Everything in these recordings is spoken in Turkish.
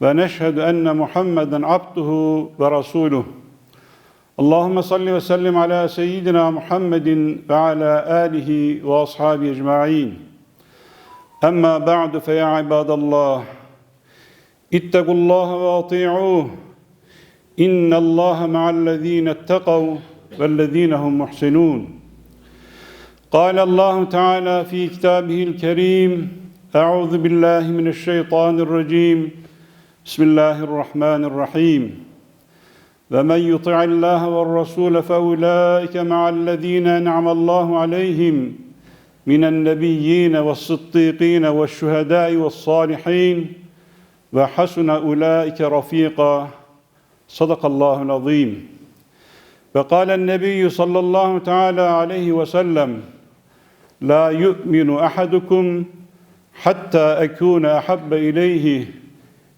ونشهد أن محمدا عبده ورسوله اللهم صل وسلم على سيدنا محمد وعلى آله وأصحابه أجمعين أما بعد فيا عباد الله اتقوا الله وأطيعوه إن الله مع الذين اتقوا والذين هم محسنون قال الله تعالى في كتابه الكريم أعوذ بالله من الشيطان الرجيم بسم الله الرحمن الرحيم. ومن يطع الله والرسول فأولئك مع الذين أنعم الله عليهم من النبيين والصديقين والشهداء والصالحين. وحسن أولئك رفيقا. صدق الله العظيم. وقال النبي صلى الله تعالى عليه وسلم لا يؤمن أحدكم حتى أكون أحب إليه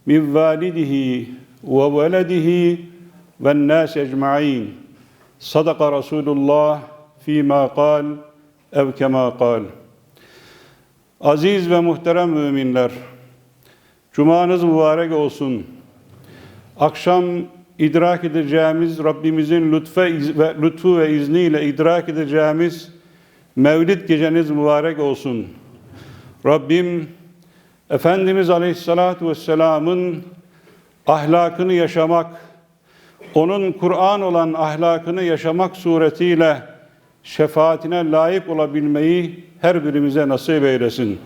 من والده وولده والناس اجمعين صدق رسول الله فيما قال ev kema kal. Aziz ve muhterem müminler, Cumanız mübarek olsun. Akşam idrak edeceğimiz Rabbimizin lütfe ve lütfu ve izniyle idrak edeceğimiz Mevlid geceniz mübarek olsun. Rabbim Efendimiz Aleyhisselatü Vesselam'ın ahlakını yaşamak, onun Kur'an olan ahlakını yaşamak suretiyle şefaatine layık olabilmeyi her birimize nasip eylesin.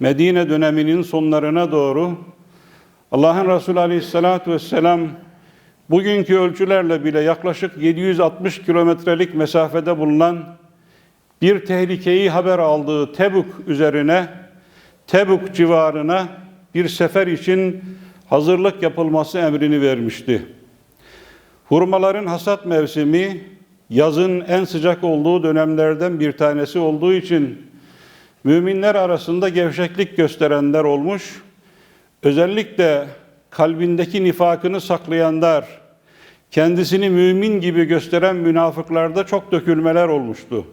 Medine döneminin sonlarına doğru Allah'ın Resulü Aleyhisselatü Vesselam bugünkü ölçülerle bile yaklaşık 760 kilometrelik mesafede bulunan bir tehlikeyi haber aldığı Tebuk üzerine Tebuk civarına bir sefer için hazırlık yapılması emrini vermişti. Hurmaların hasat mevsimi yazın en sıcak olduğu dönemlerden bir tanesi olduğu için müminler arasında gevşeklik gösterenler olmuş. Özellikle kalbindeki nifakını saklayanlar, kendisini mümin gibi gösteren münafıklarda çok dökülmeler olmuştu.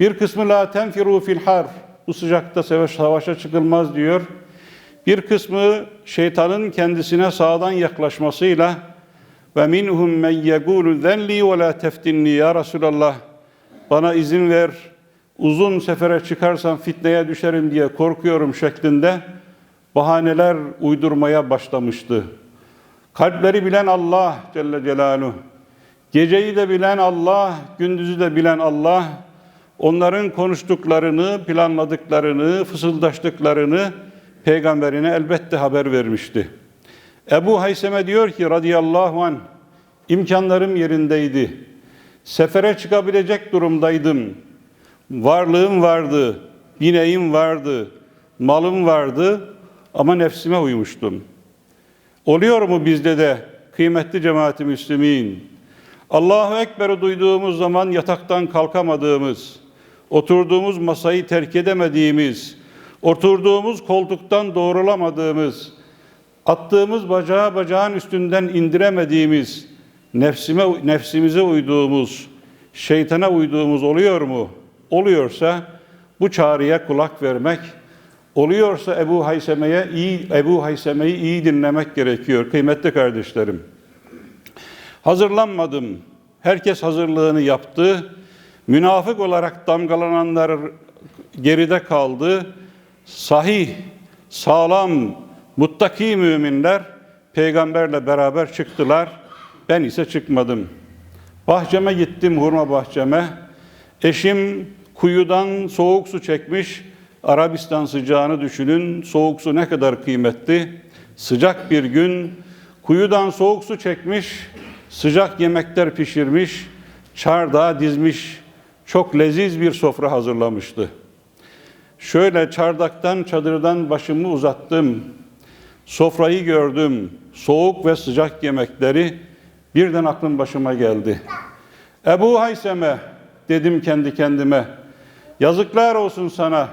Bir kısmı la tenfiru fil har, bu sıcakta savaşa çıkılmaz diyor. Bir kısmı şeytanın kendisine sağdan yaklaşmasıyla ve minhum men yegulu zenli ve la teftinni ya Resulallah bana izin ver uzun sefere çıkarsam fitneye düşerim diye korkuyorum şeklinde bahaneler uydurmaya başlamıştı. Kalpleri bilen Allah Celle Celaluhu, geceyi de bilen Allah, gündüzü de bilen Allah, onların konuştuklarını, planladıklarını, fısıldaştıklarını peygamberine elbette haber vermişti. Ebu Hayseme diyor ki radıyallahu an imkanlarım yerindeydi. Sefere çıkabilecek durumdaydım. Varlığım vardı, bineğim vardı, malım vardı ama nefsime uymuştum. Oluyor mu bizde de kıymetli cemaati müslümin? Allahu Ekber'i duyduğumuz zaman yataktan kalkamadığımız, oturduğumuz masayı terk edemediğimiz, oturduğumuz koltuktan doğrulamadığımız, attığımız bacağı bacağın üstünden indiremediğimiz, nefsime, nefsimize uyduğumuz, şeytana uyduğumuz oluyor mu? Oluyorsa bu çağrıya kulak vermek, oluyorsa Ebu Hayseme'ye iyi Ebu Hayseme'yi iyi dinlemek gerekiyor kıymetli kardeşlerim. Hazırlanmadım. Herkes hazırlığını yaptı. Münafık olarak damgalananlar geride kaldı. Sahih, sağlam, muttaki müminler peygamberle beraber çıktılar. Ben ise çıkmadım. Bahçeme gittim, hurma bahçeme. Eşim kuyudan soğuk su çekmiş. Arabistan sıcağını düşünün. Soğuk su ne kadar kıymetli. Sıcak bir gün kuyudan soğuk su çekmiş. Sıcak yemekler pişirmiş. Çardağa dizmiş. Çok leziz bir sofra hazırlamıştı. Şöyle çardaktan, çadırdan başımı uzattım. Sofrayı gördüm. Soğuk ve sıcak yemekleri Birden aklım başıma geldi. Ebu Hayseme dedim kendi kendime. Yazıklar olsun sana.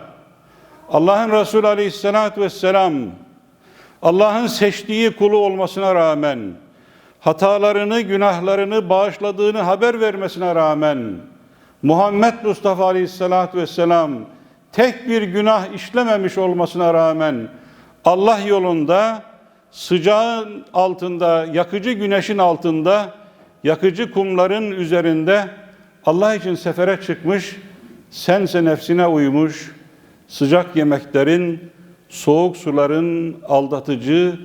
Allah'ın Resulü Aleyhisselatü Vesselam Allah'ın seçtiği kulu olmasına rağmen hatalarını, günahlarını bağışladığını haber vermesine rağmen Muhammed Mustafa Aleyhisselatü Vesselam tek bir günah işlememiş olmasına rağmen Allah yolunda sıcağın altında, yakıcı güneşin altında, yakıcı kumların üzerinde Allah için sefere çıkmış, sense nefsine uymuş, sıcak yemeklerin, soğuk suların aldatıcı,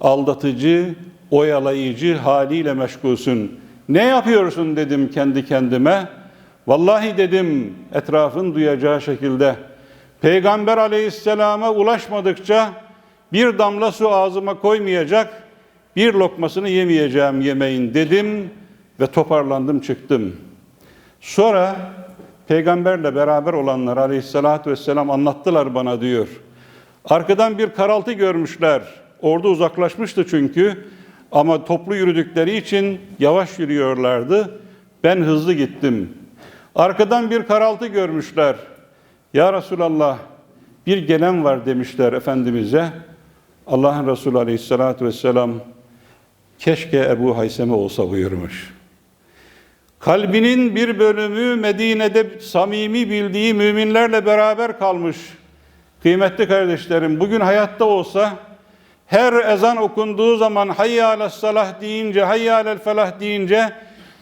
aldatıcı, oyalayıcı haliyle meşgulsün. Ne yapıyorsun dedim kendi kendime. Vallahi dedim etrafın duyacağı şekilde. Peygamber aleyhisselama ulaşmadıkça bir damla su ağzıma koymayacak, bir lokmasını yemeyeceğim yemeğin dedim ve toparlandım çıktım. Sonra peygamberle beraber olanlar aleyhissalatü vesselam anlattılar bana diyor. Arkadan bir karaltı görmüşler. Orada uzaklaşmıştı çünkü. Ama toplu yürüdükleri için yavaş yürüyorlardı. Ben hızlı gittim. Arkadan bir karaltı görmüşler. Ya Resulallah bir gelen var demişler Efendimiz'e. Allah'ın Resulü Aleyhisselatü Vesselam keşke Ebu Hayseme olsa buyurmuş. Kalbinin bir bölümü Medine'de samimi bildiği müminlerle beraber kalmış. Kıymetli kardeşlerim bugün hayatta olsa her ezan okunduğu zaman hayya alel salah deyince, hayya alel felah deyince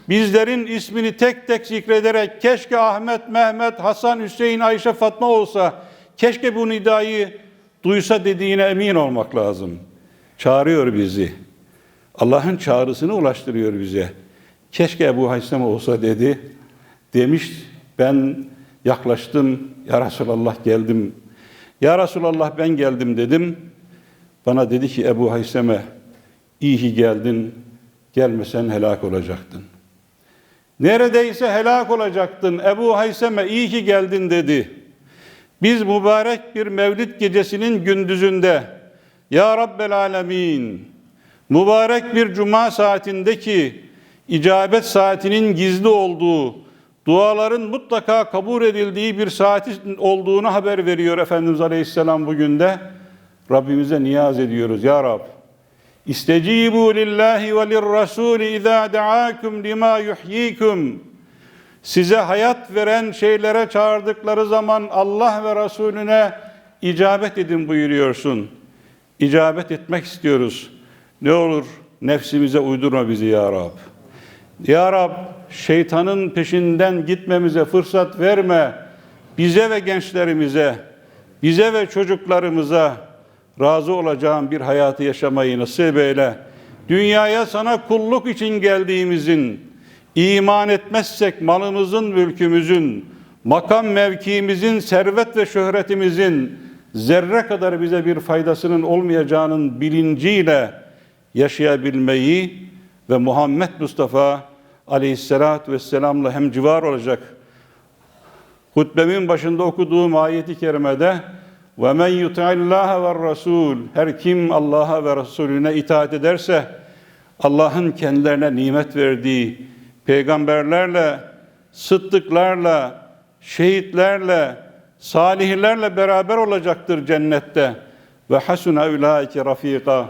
bizlerin ismini tek tek zikrederek keşke Ahmet, Mehmet, Hasan, Hüseyin, Ayşe, Fatma olsa, keşke bu nidayı duysa dediğine emin olmak lazım. Çağırıyor bizi. Allah'ın çağrısını ulaştırıyor bize. Keşke Ebu Haysem olsa dedi. Demiş ben yaklaştım. Ya Resulallah geldim. Ya Resulallah ben geldim dedim. Bana dedi ki Ebu Haysem'e iyi ki geldin. Gelmesen helak olacaktın. Neredeyse helak olacaktın. Ebu Haysem'e iyi ki geldin dedi. Biz mübarek bir mevlid gecesinin gündüzünde Ya Rabbel Alemin mübarek bir cuma saatindeki icabet saatinin gizli olduğu, duaların mutlaka kabul edildiği bir saati olduğunu haber veriyor Efendimiz Aleyhisselam bugün de. Rabbimize niyaz ediyoruz. Ya Rab, İstecibu lillahi ve lirrasuli izâ deâkum lima yuhyikum. Size hayat veren şeylere çağırdıkları zaman Allah ve Resulüne icabet edin buyuruyorsun. İcabet etmek istiyoruz. Ne olur nefsimize uydurma bizi ya Rab. Ya Rab şeytanın peşinden gitmemize fırsat verme. Bize ve gençlerimize, bize ve çocuklarımıza razı olacağın bir hayatı yaşamayı nasip eyle. Dünyaya sana kulluk için geldiğimizin, iman etmezsek malımızın, mülkümüzün, makam mevkiimizin, servet ve şöhretimizin zerre kadar bize bir faydasının olmayacağının bilinciyle yaşayabilmeyi ve Muhammed Mustafa aleyhissalatü vesselamla hem civar olacak. Hutbemin başında okuduğum ayeti kerimede ve men yuti'allaha ve rasul her kim Allah'a ve Resulüne itaat ederse Allah'ın kendilerine nimet verdiği peygamberlerle, sıddıklarla, şehitlerle, salihlerle beraber olacaktır cennette. Ve hasuna ulaike rafika.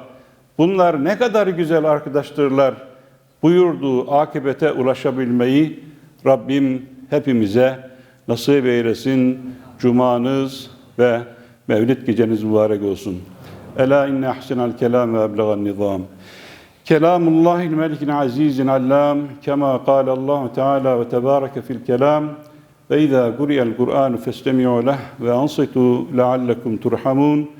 Bunlar ne kadar güzel arkadaştırlar. Buyurduğu akibete ulaşabilmeyi Rabbim hepimize nasip eylesin. Cumanız ve Mevlid geceniz mübarek olsun. Ela inne ahsenel kelam ve eblegan nizam. Kelamullahil melikil azizin allam kema kâle Allahu Teala ve tebâreke fil kelam ve izâ kuriyel Kur'an festemi'u leh ve ansitu leallekum turhamun.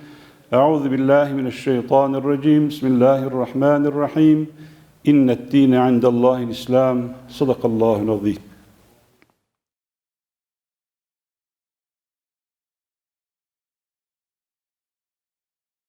Euzu billahi mineşşeytanirracim. Bismillahirrahmanirrahim. İnned dîne indellâhil İslam. Sadakallâhul azîm.